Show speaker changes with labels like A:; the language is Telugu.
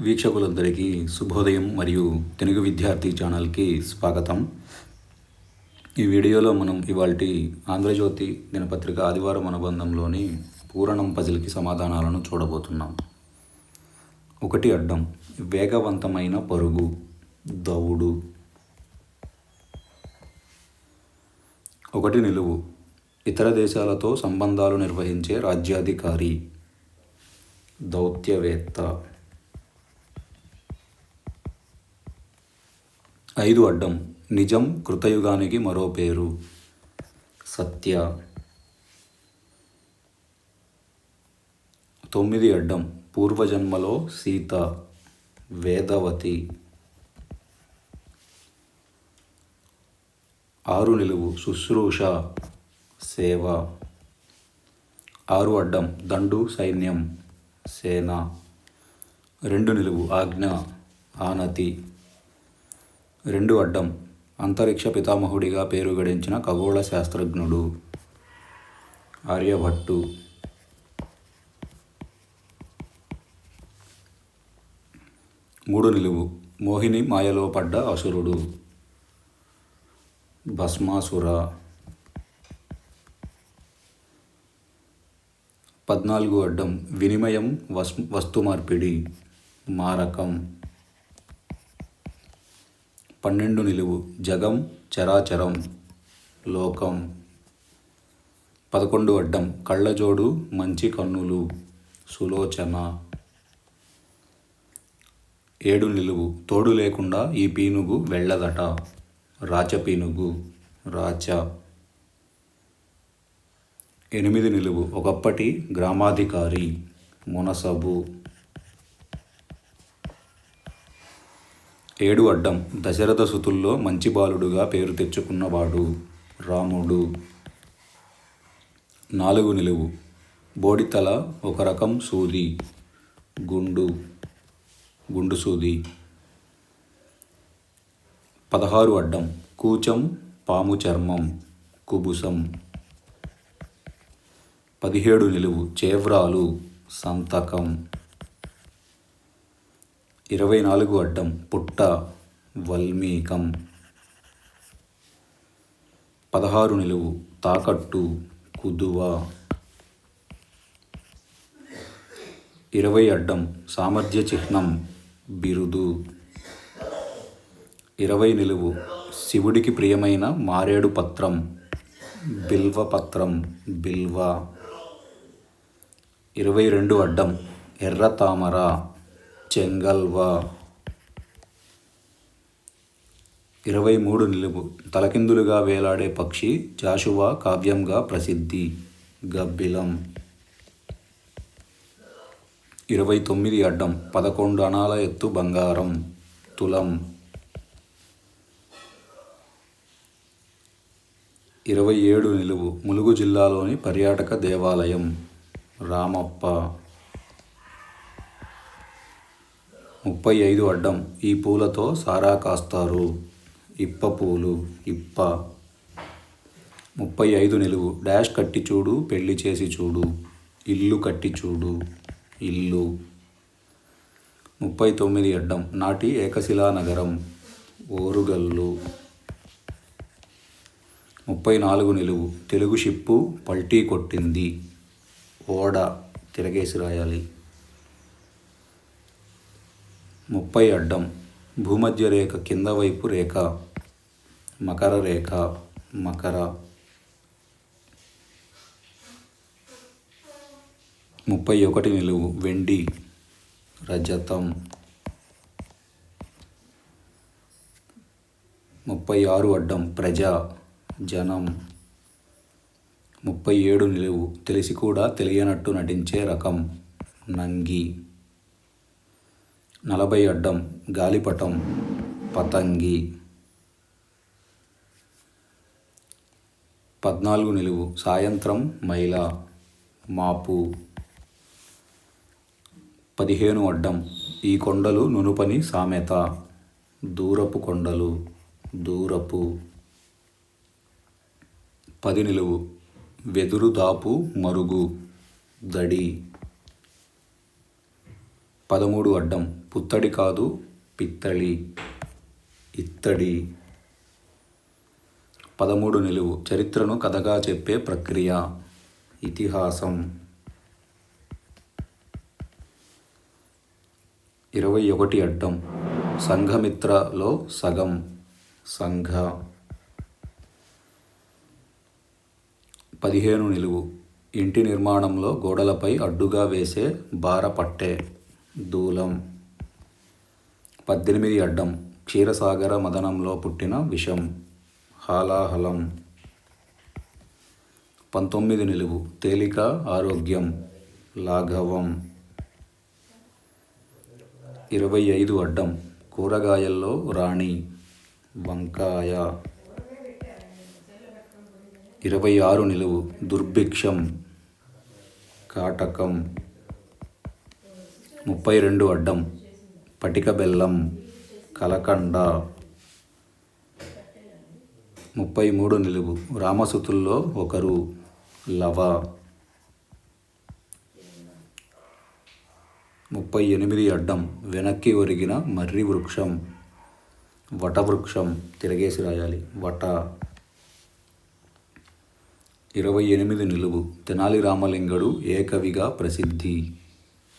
A: వీక్షకులందరికీ శుభోదయం మరియు తెలుగు విద్యార్థి ఛానల్కి స్వాగతం. ఈ వీడియోలో మనం ఇవాళ ఆంధ్రజ్యోతి దినపత్రిక ఆదివారం అనుబంధంలోని పూరణం పజిల్కి సమాధానాలను చూడబోతున్నాం. ఒకటి అడ్డం వేగవంతమైన పరుగు దౌడు. ఒకటి నిలువు ఇతర దేశాలతో సంబంధాలు నిర్వహించే రాజ్యాధికారి దౌత్యవేత్త. ఐదు అడ్డం. నిజం కృతయుగానికి మరో పేరు. సత్య. తొమ్మిది అడ్డం. పూర్వజన్మలో సీత. వేదవతి. ఆరు నిలువు. శుశ్రూష. సేవ. ఆరు అడ్డం. దండు సైన్యం. సేన. రెండు నిలువు. ఆజ్ఞ. ఆనతి. రెండు అడ్డం. అంతరిక్ష పితామహుడిగా పేరు గడించిన ఖగోళ శాస్త్రజ్ఞుడు ఆర్యభట్టు. మూడు నిలువు. మోహిని మాయలో పడ్డ అసురుడు. భస్మాసుర. పద్నాలుగు అడ్డం. వినిమయం వస్ వస్తు మార్పిడి మారకం. పన్నెండు నిలువు. జగం చరాచరం లోకం. పదకొండు అడ్డం. కళ్ళజోడు మంచి కన్నులు. సులోచన. ఏడు నిలువు. తోడు లేకుండా ఈ పీనుగు వెళ్ళదట. రాచ పీనుగు. రాచ. ఎనిమిది నిలువు. ఒకప్పటి గ్రామాధికారి. మునసబు. ఏడు అడ్డం దశరథ సుతుల్లో మంచి బాలుడుగా పేరు తెచ్చుకున్నవాడు రాముడు. నాలుగు నిలువు బోడితల ఒక రకం సూది. గుండు గుండు సూది. పదహారు అడ్డం కూచం పాము చర్మం కుబుసం. పదిహేడు నిలువు చేవ్రాలు సంతకం. ఇరవై నాలుగు అడ్డం పుట్ట వల్మీకం. పదహారు నిలువు తాకట్టు కుదువ. ఇరవై అడ్డం సామర్థ్య చిహ్నం బిరుదు. ఇరవై నిలువు శివుడికి ప్రియమైన మారేడు పత్రం బిల్వ పత్రం బిల్వ. ఇరవై రెండు అడ్డం ఎర్ర తామర చెంగల్వా. ఇరవై మూడు నిలువు తలకిందులుగా వేలాడే పక్షి జాషువా కావ్యంగా ప్రసిద్ధి. గబ్బిలం. ఇరవై తొమ్మిది అడ్డం పదకొండు అణాల ఎత్తు బంగారం. తులం. ఇరవై ఏడు నిలువు ములుగు జిల్లాలోని పర్యాటక దేవాలయం. రామప్ప. ముప్పై ఐదు అడ్డం ఈ పూలతో సారా కాస్తారు. ఇప్ప పూలు ఇప్ప. ముప్పై ఐదు నిలువు. డాష్ కట్టి చూడు పెళ్ళి చేసి చూడు. ఇల్లు కట్టి చూడు. ఇల్లు. ముప్పై తొమ్మిది అడ్డం. నాటి ఏకశిలా నగరం. ఓరుగల్లు. ముప్పై నాలుగు నిలువు. తెలుగు షిప్పు పల్టీ కొట్టింది. ఓడ తిరగేసి రాయాలి. ముప్పై అడ్డం భూమధ్య రేఖ కింద వైపు రేఖ మకర రేఖ మకర. ముప్పై ఒకటి నిలువు వెండి రజతం. ముప్పై ఆరు అడ్డం ప్రజ జనం. ముప్పై ఏడు నిలువు తెలిసి కూడా తెలియనట్టు నటించే రకం నంగి. నలభై అడ్డం గాలిపటం పతంగి. పద్నాలుగు నిలువు సాయంత్రం మైల మాపు. పదిహేను అడ్డం ఈ కొండలు నునుపని సామెత. దూరపు కొండలు దూరపు. పది నిలువు వెదురు దాపు మరుగు దడి. పదమూడు అడ్డం. పుత్తడి కాదు పిత్తడి. ఇత్తడి. పదమూడు నిలువు. చరిత్రను కథగా చెప్పే ప్రక్రియ. ఇతిహాసం. ఇరవై ఒకటి అడ్డం. సంఘమిత్రలో సగం. సంఘ. పదిహేను నిలువు. ఇంటి నిర్మాణంలో గోడలపై అడ్డుగా వేసే బారపట్టె. దూలం. పద్దెనిమిది అడ్డం. క్షీరసాగర మదనంలో పుట్టిన విషం. హాలాహలం. పంతొమ్మిది నిలువు. తేలిక ఆరోగ్యం. లాఘవం. ఇరవై ఐదు అడ్డం. కూరగాయల్లో రాణి. వంకాయ. ఇరవై ఆరు నిలువు. దుర్భిక్షం. కాటకం. ముప్పై రెండు అడ్డం. పటిక బెల్లం కలకండ. ముప్పై మూడు నిలువు. రామసుతుల్లో ఒకరు లవ. ముప్పై ఎనిమిది అడ్డం. వెనక్కి ఒరిగిన మర్రి వృక్షం. వటవృక్షం తిరగేసి రాయాలి. వట. ఇరవై ఎనిమిది నిలువు. తెనాలి రామలింగడు ఏకవిగా ప్రసిద్ధి.